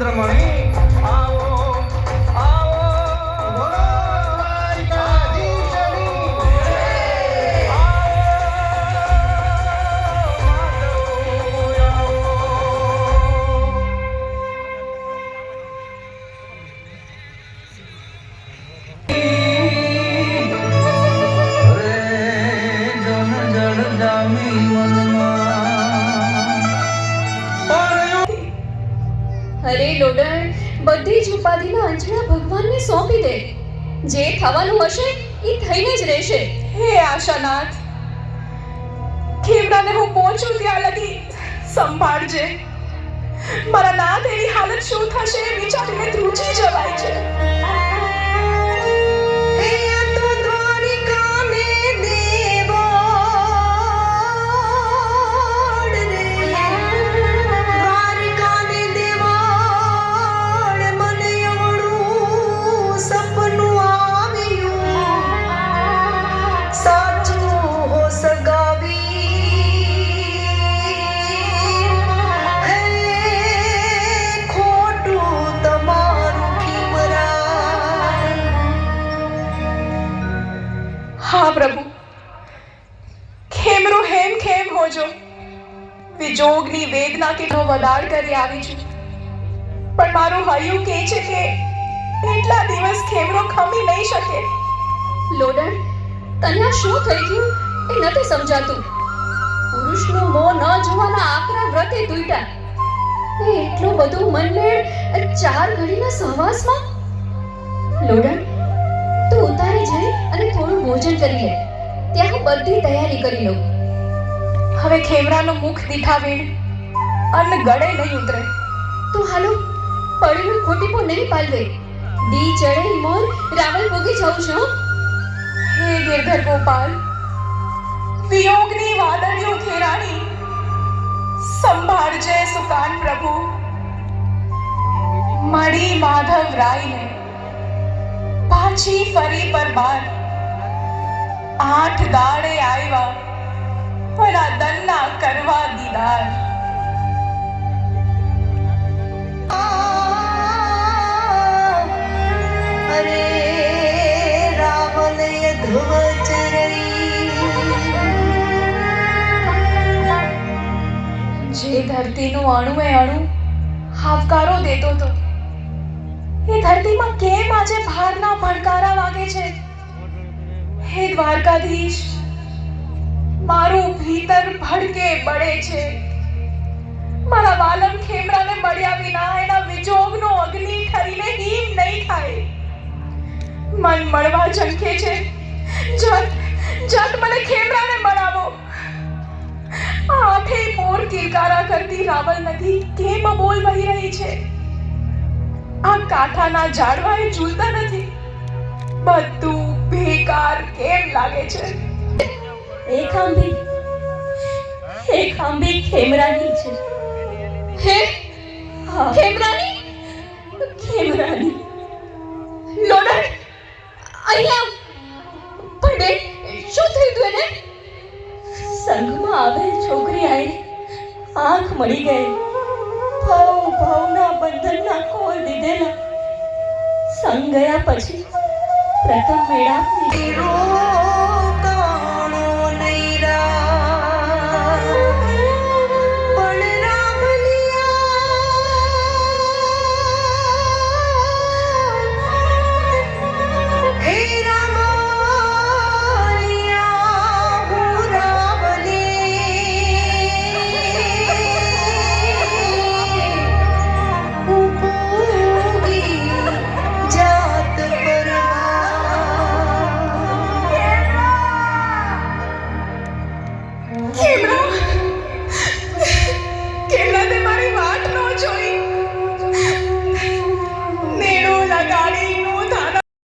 சுதந்திரமான ઉપાધિના અંજના ભગવાનને સોંપી દે. જે થવાનું હશે એ થઈને જ રહેશે. હે આશાનાથ ખેવડાને હું પહોંચું ત્યાં લગી સંભાળજે. મારા નાથ, એની હાલત શું થશે એ વિચારીને ધ્રુજી જવાય છે. હા પ્રભુ. ખેમરો હેમ ખેમ હોજો. વિજોગની વેદના કેટલો વદાળ કરી આવી છું. પણ મારું હૈયું કહે છે કે એટલા દિવસ ખેમરો ખમી નહીં શકે. લોડન તન્યા શું થઈ ગયું? એ નથી સમજાતું. પુરુષનું મોં ન જોવાના આકરા વ્રતે તૂટ્યા. એ એટલું બધું મનમેળ ચાર ઘડીના સહવાસમાં? લોડન, તું ઉતારે જઈ. ભોજન કરી ત્યાં બધી તૈયારી કરી લઉં. હવે ખેમરાનું મુખ દીઠાવીણ અન્ન ગળે નહીં ઉતરે. તો હાલો પડેલું ખોટી પો નહીં પાલવે. દી ચડે મોર, રાવલ ભોગી જાઉં છું, હે. ગિરધર ગોપાલ, વિયોગની વાદળીઓ ઘેરાણી, સંભાળજે સુકાન પ્રભુ. મળી માધવ રાયને પાછી ફરી પર બાર આઠ દાડે આવ્યા. પણ આ દન્ના કરવા દીદાર જે ધરતીનું અણુ એ અણુ હાવકારો દેતો તો. એ ધરતીમાં કેમ આજે ભારના ભણકારા વાગે છે? હે દ્વારકાધીશ, મારું ભીતર ભડકે બળે છે. મારા વાલમ ખેમરાને મળ્યા વિના એના વિજોગનો અગ્નિ ઠરીને હિમ નહીં થાય. મન મળવા ઝંખે છે. જત જત મને ખેમરાને મળાવો. આઠે મોર કિલકારા કરતી રાવલ નદી કેમ બોલ વહી રહી છે? આ કાંઠાના ઝાડવાએ ઝૂલતા નથી. બધું બેકાર કેમ લાગે છે? એ ખાંભી. એ ખાંભી ખેમરાની છે. હે? ખેમરાની? ખેમરાની. લોડર અહીંયા પણ શું થયું તું એને? સંઘમાં આવેલ છોકરી આવી આંખ મળી ગઈ. ભાવ ભાવના બંધનના કોલ દીધેલા. સંગ ગયા પછી ¡Esta es mi Kim